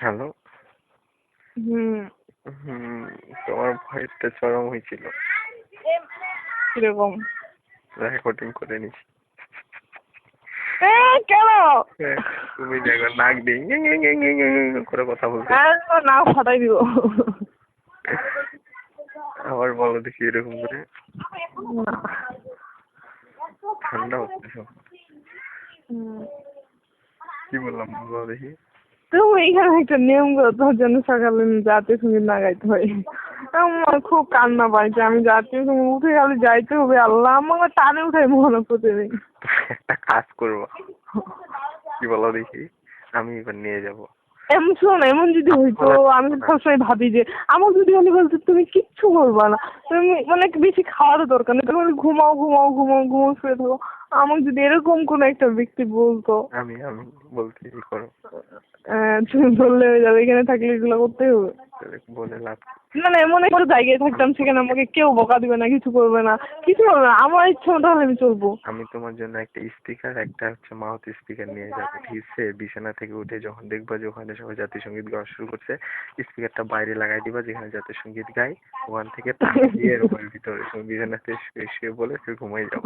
Hello হুম। হুম তোমার ভয়েসটা চরম হয়েছিল। কীরকম? রেকর্ডিং করে এ, কেন? হ্যাঁ, তুমি দেখো নাক দিয়ে করে কথা বলতে আর না ফাটাই দিব। আবার বলো দেখি এরকম করে। ঠান্ডা হচ্ছে সব। হুম। কি বললাম বলো দেখি। তুমি এখানে একটা নিয়ম করো তোর জন্য সকালে জাতীয় সংগীত না গাইতে হয় আমার খুব কান্না পাইছে আমি জাতীয় সংগীত উঠে গেলে যাইতে হবে আল্লাহ আমাকে টানে উঠাই মনে প্রতিদিন। একটা কাজ করব। কি বলো দেখি? আমি এবার নিয়ে যাব। এমন শোন এমন যদি হইতো আমি সবসময় ভাবি যে আমার যদি উনি বলতো তুমি কিচ্ছু করবা না। তুমি মানে বেশি খাওয়ারও দরকার নেই তুমি ঘুমাও ঘুমাও ঘুমাও ঘুমাও শুয়ে থাকো। আমাকে যদি এরকম কোনো একটা ব্যক্তি বলতো। আমি আমি বলতে কি করো। তুমি বললে হয়ে যাবে এখানে থাকলে এগুলো করতেই হবে। বলে লাভ না না এমন একটা জায়গায় থাকতাম সেখানে আমাকে কেউ বকা দিবে না কিছু করবে না কিছু করবে না আমার ইচ্ছে মতো আমি চলবো। আমি তোমার জন্য একটা স্পিকার একটা হচ্ছে মাউথ স্পিকার নিয়ে যাব ঠিক আছে? বিছানা থেকে উঠে যখন দেখবা যে ওখানে সবাই জাতীয় সংগীত গাওয়া শুরু করছে স্পিকারটা বাইরে লাগাই দিবা যেখানে জাতীয় সংগীত গাই ওখান থেকে দিয়ে রুমের ভিতরে তুমি বিছানাতে শুয়ে শুয়ে বলে তুই ঘুমাই যাও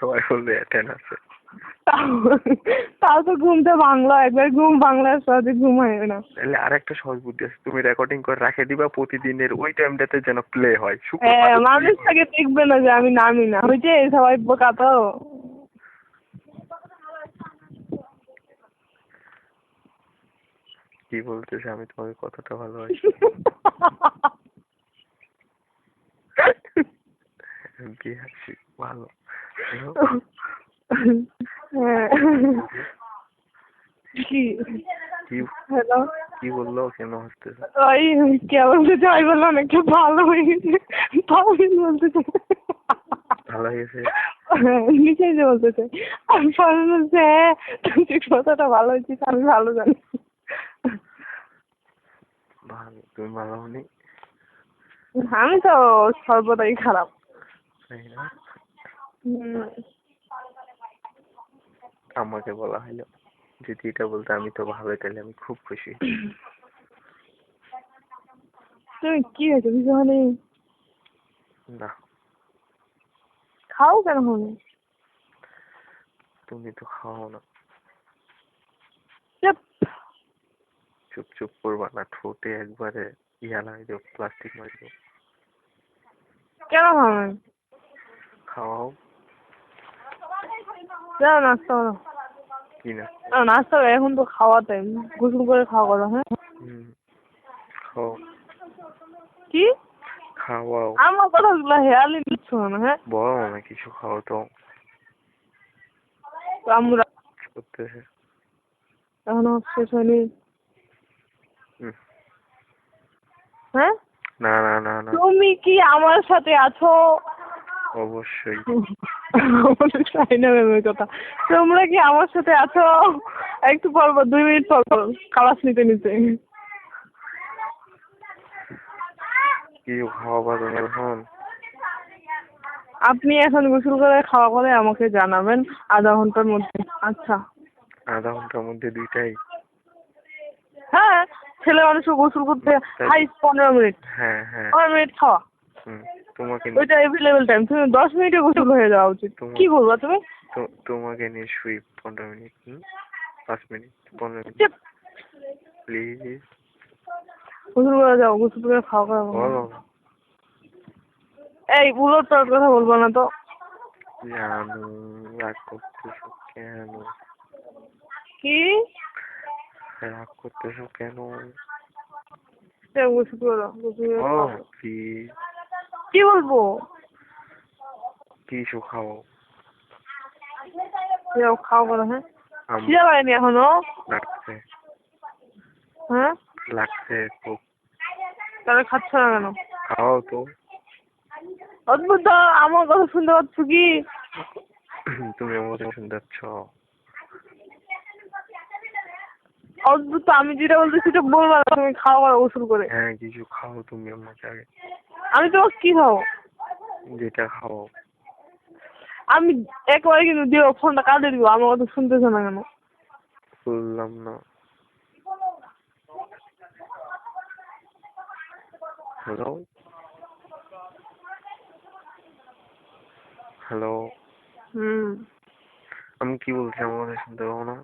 সবাই বলবে অ্যাটেন্ড আছে। তাও- তো ঘুমতে বাংলা একবার ঘুম বাংলার সাথে ঘুম হয় না। তাহলে আর একটা সহজ বুদ্ধি আছে তুমি রেকর্ডিং করে রাখে দিবা প্রতিদিনের ওই টাইমটাতে যেন প্লে হয়। হ্যাঁ মানুষ তাকে দেখবে না যে আমি নামি না। হয়েছে সবাই বোকা তো। কি বলতেছে? আমি তোমাকে কতটা ভালোবাসি। ভালো হ্যাঁ কি কি হ্যালো কি বলল কেন ওই কে বলতে চাই বলল অনেকটা ভালো হয়ে গেছে তাও আমি বলতে চাই ভালো যে বলতে চাই আমি পরে বলছে হ্যাঁ তুই কথাটা ভালো হয়েছিস আমি ভালো জানি ভালো তুমি ভালো হনি আমি তো সর্বদাই খারাপ। আমাকে বলা হলো যদি এটা বলতে আমি তো ভালো তাহলে আমি খুব খুশি। তুমি কি হয়েছে? কিছু হয়নি না। খাও কেন হয়নি তুমি তো খাও না। চুপ। চুপ চুপ করবা না ঠোঁটে একবারে ইয়া লাগে দিও প্লাস্টিক মারি দিও কেন খাবে খাওয়াও যাও নাস্তা করো কি না? নাস্তা এখন তো খাওয়া টাইম গোসল করে খাওয়া করো হ্যাঁ? খাও কি? খাওয়াও আমার কথাগুলো হেয়ালি নিচ্ছ না হ্যাঁ? বলো না কিছু খাও তো। তো আমরা করতেছে এখনও শেষ হয়নি। হ্যাঁ? না না না না। তুমি কি আমার সাথে আছো? অবশ্যই। আমাদের ম্যামের কথা। তোমরা কি আমার সাথে আছো? একটু পর পর দুই মিনিট পর কালাস নিতে নিতে। কি তুমি এখন? আপনি এখন গোসল করে খাওয়া করে আমাকে জানাবেন আধা ঘণ্টার মধ্যে। আচ্ছা। আধা ঘণ্টার মধ্যে দুইটাই? হ্যাঁ ছেলে মানুষও গোসল করতে হাই পনেরো মিনিট। হ্যাঁ হ্যাঁ। পনেরো মিনিট খাওয়া। তোমাকে ওইটা এভেলেবেল টাইম তুমি দশ মিনিটে গোসল হয়ে যাওয়া উচিত। কি করবা তুমি? তোমাকে নিয়ে শুই পনেরো মিনিট পাঁচ মিনিট পনেরো মিনিট। প্লিজ। গোসল করে যাও গোসল করে খাওয়া খাওয়া এই উলট পালট কথা বলব না তো। জানো রাগ করতেছো কেন? কি? রাগ করতেছো কেন? গোসল করে গোসল করে খাও। প্লিজ কি বলব? কিছু খাও? যাও খাও করো হ্যাঁ? খিদে পায়নি এখনও? লাগছে। হ্যাঁ? লাগছে খুব তাহলে খাচ্ছ না কেন? খাও তো। অদ্ভুত তো, আমার কথা শুনতে পাচ্ছ কি? তুমি আমার কথা শুনতে পাচ্ছ? অদ্ভুত আমি যেটা বলতে সেটা বলবা না তুমি খাও করো গোসল করে। হ্যাঁ কিছু খাও তুমি আমাকে আগে। আমি তোমাকে কি খাব? যেটা খাও আমি একবারে কিন্তু দিও ফোনটা কাটে দিব আমার কথা শুনতেছো না কেন? বুঝলাম না। হ্যালো হ্যালো হুম। আমি কি বলছি? আমার কথা শুনতে পাবো না?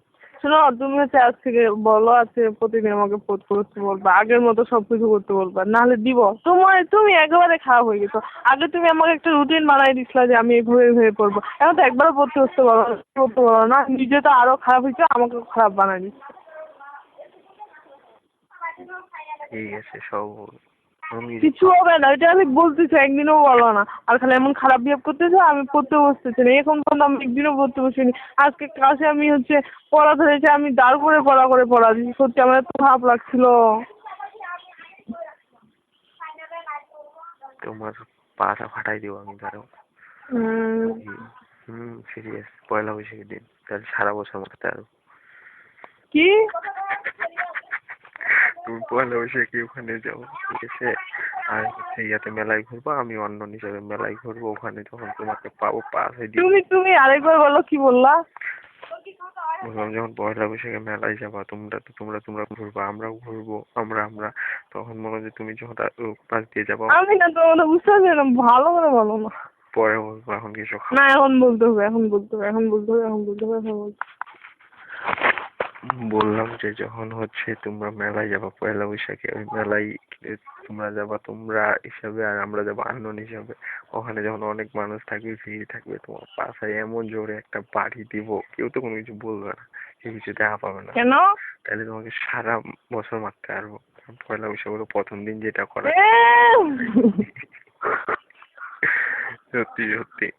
শোনো তুমি হচ্ছে আজ থেকে বলো আজকে প্রতিদিন আমাকে পোত করতে বলবা, আগের মতো সবকিছু করতে বলবা, নাহলে দিব। তোমার তুমি একেবারে খারাপ হয়ে গেছো। আগে তুমি আমাকে একটা রুটিন বানাই দিছিলা যে আমি এইভাবে হয়ে পড়ব এখন তো একবারও পড়তে বসতে পারো পড়তে পারো না, নিজে তো আরও খারাপ হয়েছে, আমাকে খারাপ বানাই দিচ্ছে। ঠিক আছে, সব কিছু হবে না এটা আমি বলতেছি একদিনও বলো না। আর খালি এমন খারাপ বিহেভ করতেছো আমি পড়তে বসতেছি না। এখন পর্যন্ত আমি একদিনও পড়তে বসিনি। আজকে ক্লাসে আমি হচ্ছে পড়া ধরেছে আমি দাঁড় করে পড়া করে পড়া দিচ্ছি সত্যি আমার এত খারাপ লাগছিল। তোমার পাটা ফাটাই দিব আমি ধরো। হুম। হুম সিরিয়াস পয়লা বৈশাখের দিন। তাহলে সারা বছর মাথাতে আরও কি? পয়লা বৈশাখে ওখানে যাও ঠিক আছে আর হচ্ছে ইয়াতে মেলায় ঘুরবো আমি অন্য হিসাবে মেলায় ঘুরবো ওখানে যখন তোমাকে পাবো পাস হয়ে তুমি তুমি আরেকবার বলো কি বললা? বললাম যখন পয়লা বৈশাখে মেলায় যাবা তোমরা তো তোমরা তোমরা ঘুরবা আমরাও ঘুরবো আমরা আমরা। তখন মনে হয় যে তুমি যখন পাশ দিয়ে যাব আমি না তোমার বুঝতে পারছি না ভালো করে বলো না। পরে বলব এখন কিছু না এখন বলতে হবে এখন বলতে হবে এখন বলতে হবে এখন বলতে হবে এখন বলতে হবে। বললাম যে যখন হচ্ছে তোমরা মেলায় যাবা পয়লা বৈশাখে ওই মেলায় তোমরা যাবা তোমরা হিসাবে আর আমরা যাব আনন্দ হিসাবে। ওখানে যখন অনেক মানুষ থাকবে ভিড় থাকবে তোমার পাশে এমন জোরে একটা বাড়ি দিব কেউ তো কোনো কিছু বলবে না কেউ কিছু দেখা পাবে না। কেন? তাহলে তোমাকে সারা বছর মারতে পারব। পয়লা বৈশাখ হলো প্রথম দিন যেটা করা। সত্যি সত্যি।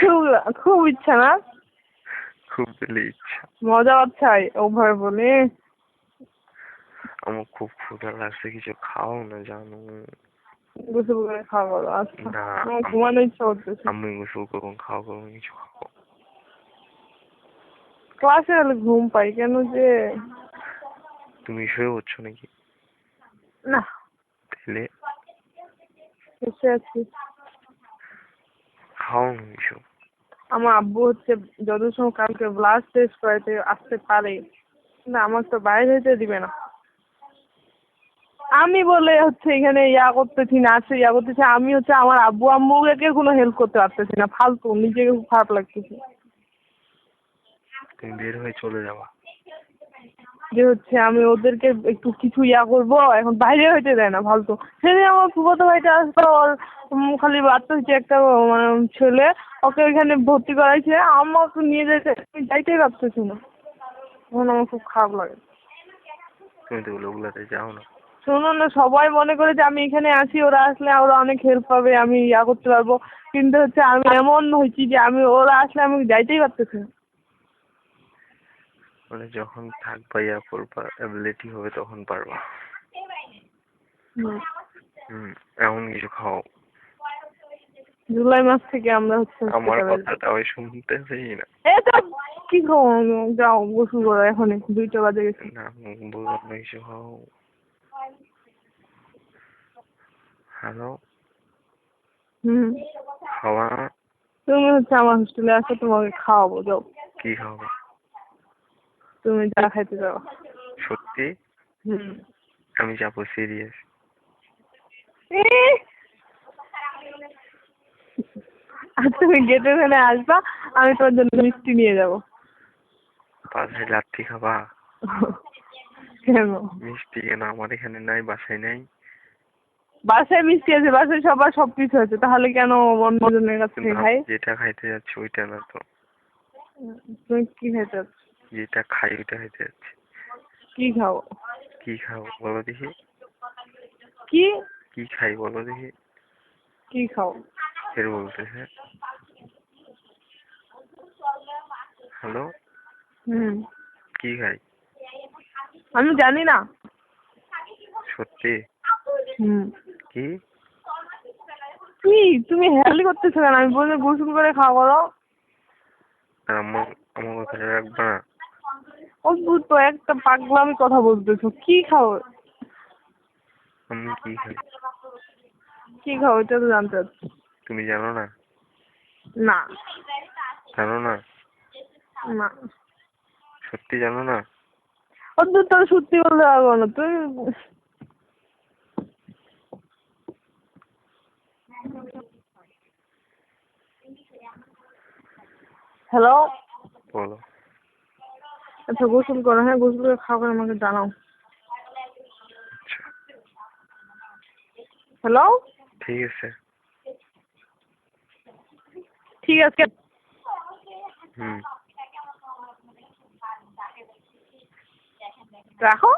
খুব খুব ইচ্ছা না? খুব পেলে ইচ্ছা মজা পাচ্ছাই ওভাবে বলে। আমার খুব ক্ষুধা লাগছে কিছু খাও না জানো। গোসল করে খাওয়া আচ্ছা। না আমার ঘুমানো ইচ্ছা করতেছে। আমি গোসল করুন খাওয়া করুন কিছু খাও ক্লাসে হলে ঘুম পাই কেন যে? তুমি শুয়ে পড়ছো নাকি? না। তাহলে? বসে আছি। খাও না কিছু। আমার আব্বু হচ্ছে যত সময় কালকে ব্লাড টেস্ট করাইতে আসতে পারে, না আমার তো বাইরে যেতে দিবে না। আমি বলে হচ্ছে এখানে ইয়া করতেছি না আছে ইয়া করতেছি, আমি হচ্ছে আমার আব্বু আম্মুকে কোনো হেল্প করতে পারতেছি না, ফালতু, নিজেকে খুব খারাপ লাগতেছে। তুমি বের হয়ে চলে যাবা। যে হচ্ছে আমি ওদেরকে একটু কিছু ইয়া করব এখন বাইরে হইতে দেয় না ফালতু। সেদিন আমার ফুফাতো ভাইটা আসতো ওর খালি বাচ্চা হচ্ছে একটা মানে ছেলে ওকে ওইখানে ভর্তি করাইছে আমাকে নিয়ে যেতে আমি যাইতেই পারতেছি না। তখন আমার খুব খারাপ লাগে। তুমি তো ওগুলোতে যাও না। শোনো না সবাই মনে করে যে আমি এখানে আছি ওরা আসলে ওরা অনেক হেল্প পাবে আমি ইয়া করতে পারব। কিন্তু হচ্ছে আমি এমন হয়েছি যে আমি ওরা আসলে আমি যাইতেই পারতেছি না। মানে যখন থাকবা ইয়া করবা অ্যাবিলিটি হবে তখন পারবা। হুম। এমন কিছু খাও। জুলাই মাস থেকে আমরা হচ্ছে আমার কথাটা ওই শুনতেছেই না। এটা কি খাব যাও গোসল করো এখনই। দুইটা বাজে গেছে। না বললাম না কিছু খাও। হ্যালো? হুম। খাওয়া তুমি হচ্ছে আমার হোস্টেলে আসো তোমাকে খাওয়াবো যাও। কি খাওয়া তুমি যা খাইতে যাও। সত্যি? হুম। আমি যাব সিরিয়াস আর তুমি গেটের ওখানে আসবা আমি তোমার জন্য মিষ্টি নিয়ে যাব। বাসায় লাত্তি খাবা? কেন? মিষ্টি কেন? আমার এখানে নাই বাসায় নাই। বাসায় মিষ্টি আছে বাসায় সবার সব কিছু আছে। তাহলে কেন অন্যজনের কাছ থেকে খাই? যেটা খাইতে যাচ্ছি ওইটা না তো। তুমি কি খাইতে চাচ্ছ? যেটা খাই ওইটা খাইতে যাচ্ছি। কি খাব কি খাও বলো দেখি। কি? কি খাই বলো দেখি। কি খাও? ফের বলতেছে হ্যালো? হুম। কি খাই? আমি জানি না। সত্যি? হুম। কি? কি? তুমি হেয়ালি করতেছো কেন? আমি বলছি গোসল করে খাওয়া করো আমার আমার কথাটা রাখবা না। অদ্ভুত তো একটা পাগলামি কথা বলতেছো। কি খাও? আমি কি খাই? কি খাও? এটা তো জানতে চাচ্ছি তুমি জানো না? না। জানো না? না। সত্যি জানো না? অত তোর সত্যি বলতে পারব না। তুই হ্যালো বলো। আচ্ছা গোসল করো হ্যাঁ গোসল করে খাওয়া করে আমাকে জানাও। হ্যালো ঠিক আছে। ঠিক আছে। হুম। রাখো।